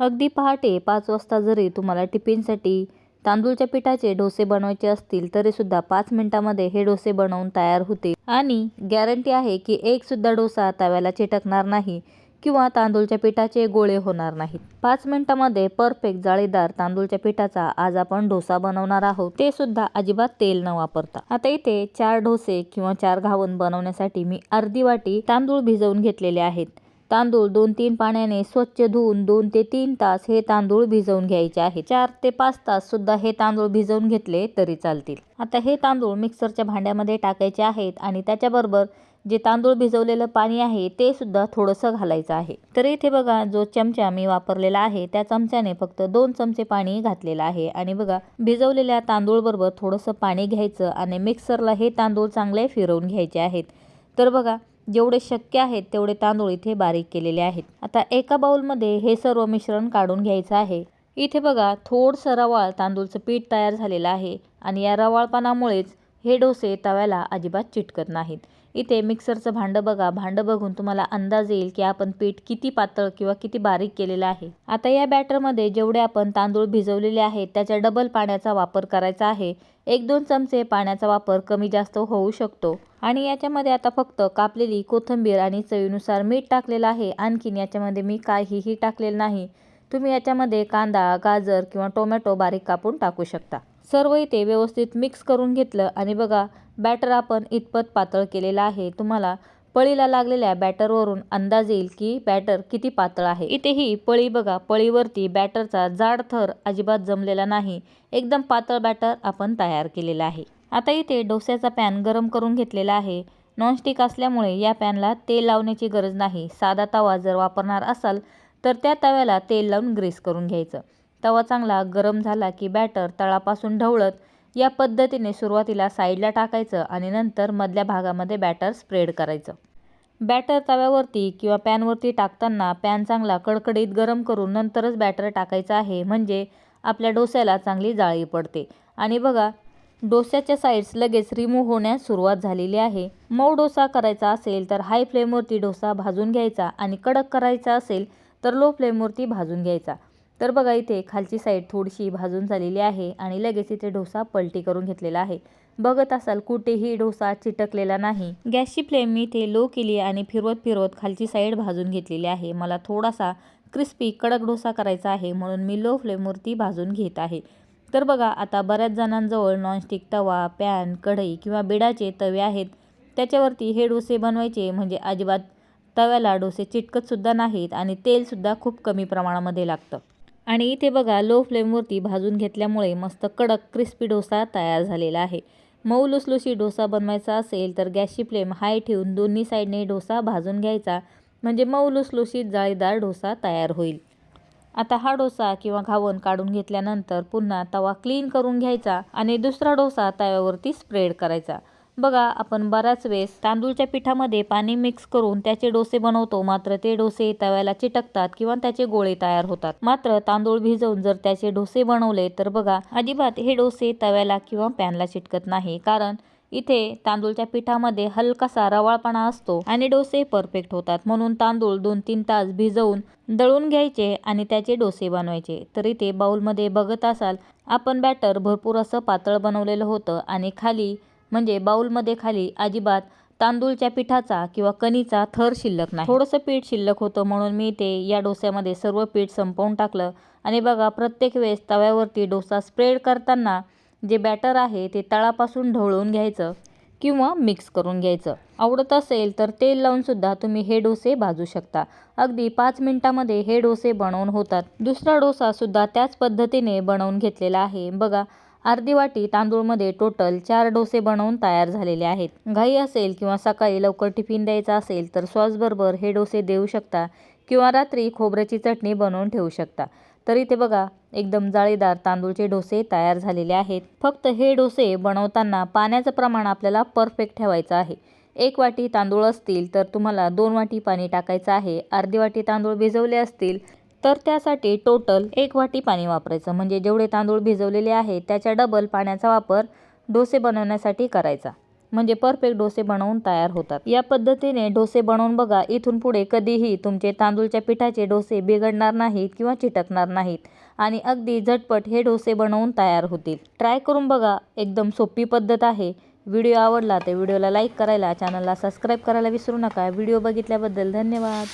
अगदी पहाटे पाच वाजता जरी तुम्हाला टिफिनसाठी तांदूळच्या पिठाचे डोसे बनवायचे असतील तरीसुद्धा पाच मिनिटामध्ये हे डोसे बनवून तयार होते. आणि गॅरंटी आहे की एकसुद्धा डोसा तव्याला चिटकणार नाही किंवा तांदूळच्या पिठाचे गोळे होणार नाहीत. पाच मिनिटामध्ये परफेक्ट जाळीदार तांदूळच्या पिठाचा आज आपण डोसा बनवणार आहोत. ते सुद्धा अजिबात तेल न वापरता. आता इथे चार डोसे किंवा चार घावन बनवण्यासाठी मी अर्धी वाटी तांदूळ भिजवून घेतलेले आहेत. तांदूळ दोन तीन पाण्याने स्वच्छ धुवून दोन ते तीन तास हे तांदूळ भिजवून घ्यायचे आहे. चार ते पाच तास सुद्धा हे तांदूळ भिजवून घेतले तरी चालतील. आता हे तांदूळ मिक्सरच्या भांड्यामध्ये टाकायचे आहेत आणि त्याच्याबरोबर जे तांदूळ भिजवलेलं पाणी आहे ते सुद्धा थोडंसं घालायचं आहे. तर इथे बघा जो चमचा मी वापरलेला आहे त्या चमच्याने फक्त दोन चमचे पाणी घातलेलं आहे. आणि बघा भिजवलेल्या तांदूळ बरोबर थोडंसं पाणी घ्यायचं आणि मिक्सरला हे तांदूळ चांगले फिरवून घ्यायचे आहेत. तर बघा जेवढे शक्य आहेत तेवढे तांदूळ इथे बारीक केलेले आहेत. आता एका बाउलमध्ये हे सर्व मिश्रण काढून घ्यायचं आहे. इथे बघा थोडंसं रवाळ तांदूळचं पीठ तयार झालेलं आहे आणि या रवाळपणामुळेच हे डोसे तव्याला अजिबात चिटकत नाहीत. इथे मिक्सरचं भांडं बघा. भांडं बघून तुम्हाला अंदाज येईल की आपण पीठ किती पातळ किंवा किती बारीक केलेलं आहे. आता या बॅटरमध्ये जेवढे आपण तांदूळ भिजवलेले आहेत त्याच्या डबल पाण्याचा वापर करायचा आहे. एक दोन चमचे पाण्याचा वापर कमी जास्त होऊ शकतो. आणि याच्यामध्ये आता फक्त कापलेली कोथिंबीर आणि चवीनुसार मीठ टाकलेलं आहे. आणखीन याच्यामध्ये मी काहीही टाकलेलं नाही. तुम्ही याच्यामध्ये कांदा गाजर किंवा टोमॅटो बारीक कापून टाकू शकता. सर्व इथे व्यवस्थित मिक्स करून घेतलं. आणि बघा बॅटर आपण इतपत पातळ केलेलं आहे. तुम्हाला पळीला लागलेल्या बॅटरवरून अंदाज येईल की बॅटर किती पातळ आहे. इथे ही पळी बघा पळीवरती बॅटरचा जाड थर अजिबात जमलेला नाही. एकदम पातळ बॅटर आपण तयार केलेला आहे. आता इथे डोस्याचा पॅन गरम करून घेतलेला आहे. नॉनस्टिक असल्यामुळे या पॅनला तेल लावण्याची गरज नाही. साधा तवा जर वापरणार असाल तर त्या तव्याला तेल लावून ग्रीस करून घ्यायचं. तवा चांगला गरम झाला की बॅटर तळापासून ढवळत या पद्धतीने सुरुवातीला साईडला टाकायचं आणि नंतर मधल्या भागामध्ये बॅटर स्प्रेड करायचं. बॅटर तव्यावरती किंवा पॅनवरती टाकताना पॅन चांगला कडकडीत गरम करून नंतरच बॅटर टाकायचं आहे म्हणजे आपल्या डोस्याला चांगली जाळी पडते. आणि बघा डोस्याच्या साईड्स लगेच रिमूव्ह होण्यास सुरुवात झालेली आहे. मऊ डोसा करायचा असेल तर हाय फ्लेमवरती डोसा भाजून घ्यायचा आणि कडक करायचा असेल तर लो फ्लेमवरती भाजून घ्यायचा. तर बघा इथे खालची साईड थोडीशी भाजून झालेली आहे आणि लगेच इथे डोसा पलटी करून घेतलेला आहे. बघत असाल कुठेही डोसा चिटकलेला नाही. गॅसची फ्लेम मी इथे लो केली आणि फिरवत फिरवत खालची साईड भाजून घेतलेली आहे. मला थोडासा क्रिस्पी कडक डोसा करायचा आहे म्हणून मी लो फ्लेमवरती भाजून घेत आहे. तर बघा आता बऱ्याच जणांजवळ नॉनस्टिक तवा पॅन कढई किंवा बिडाचे तवे आहेत. त्याच्यावरती हे डोसे बनवायचे म्हणजे अजिबात तव्याला डोसे चिटकतसुद्धा नाहीत आणि तेलसुद्धा खूप कमी प्रमाणामध्ये लागतं. आणि इथे बघा लो फ्लेमवरती भाजून घेतल्यामुळे मस्त कडक क्रिस्पी डोसा तयार झालेला आहे. मऊ लुसलुशी डोसा बनवायचा असेल तर गॅसची फ्लेम हाय ठेवून दोन्ही साईडने डोसा भाजून घ्यायचा. म्हणजे मऊ लुसलुशीत जाळीदार डोसा तयार होईल. आता हा डोसा किंवा घावन काढून घेतल्यानंतर पुन्हा तवा क्लीन करून घ्यायचा आणि दुसरा डोसा तव्यावरती स्प्रेड करायचा. बघा आपण बऱ्याच वेळेस तांदूळच्या पिठामध्ये पाणी मिक्स करून त्याचे डोसे बनवतो. मात्र ते डोसे तव्याला चिटकतात किंवा त्याचे गोळे तयार होतात. मात्र तांदूळ भिजवून जर त्याचे डोसे बनवले तर बघा अजिबात हे डोसे तव्याला किंवा पॅनला चिटकत नाही. कारण इथे तांदूळच्या पिठामध्ये हलकासा रवाळपणा असतो आणि डोसे परफेक्ट होतात. म्हणून तांदूळ दोन तीन तास भिजवून दळून घ्यायचे आणि त्याचे डोसे बनवायचे. तर इथे बाउलमध्ये बघत असाल आपण बॅटर भरपूर असं पातळ बनवलेलं होतं आणि खाली म्हणजे बाऊलमध्ये खाली अजिबात तांदूळच्या पिठाचा किंवा कणीचा थर शिल्लक नाही. थोडंसं पीठ शिल्लक होतं म्हणून मी ते या डोस्यामध्ये सर्व पीठ संपवून टाकलं. आणि बघा प्रत्येक वेळेस तव्यावरती डोसा स्प्रेड करताना जे बॅटर आहे ते तळापासून ढवळून घ्यायचं किंवा मिक्स करून घ्यायचं. आवडत असेल तर तेल लावून सुद्धा तुम्ही हे डोसे भाजू शकता. अगदी पाच मिनिटामध्ये हे डोसे बनवून होतात. दुसरा डोसासुद्धा त्याच पद्धतीने बनवून घेतलेला आहे. बघा अर्धी वाटी तांदूळमध्ये टोटल चार डोसे बनवून तयार झालेले आहेत. घाई असेल किंवा सकाळी लवकर टिफिन द्यायचा असेल तर सॉसबरोबर हे डोसे देऊ शकता किंवा रात्री खोबऱ्याची चटणी बनवून ठेवू शकता. तर इथे बघा एकदम जाळीदार तांदूळचे डोसे तयार झालेले आहेत. फक्त हे डोसे बनवताना पाण्याचं प्रमाण आपल्याला परफेक्ट ठेवायचं आहे. एक वाटी तांदूळ असतील तर तुम्हाला दोन वाटी पाणी टाकायचं आहे. अर्धी वाटी तांदूळ भिजवले असतील तर त्यासाठी टोटल एक वाटी पाणी वापरायचं. म्हणजे जेवढे तांदूळ भिजवलेले आहेत त्याच्या डबल पाण्याचा वापर डोसे बनवण्यासाठी करायचा. म्हणजे परफेक्ट डोसे बनवून तयार होतात. या पद्धतीने डोसे बनवून बघा इथून पुढे कधीही तुमचे तांदूळच्या पिठाचे डोसे बिघडणार नाहीत किंवा चिटकणार नाहीत आणि अगदी झटपट हे डोसे बनवून तयार होतील. ट्राय करून बघा एकदम सोपी पद्धत आहे. व्हिडिओ आवडला तर व्हिडिओला लाईक करायला चॅनलला सबस्क्राईब करायला विसरू नका. व्हिडिओ बघितल्याबद्दल धन्यवाद.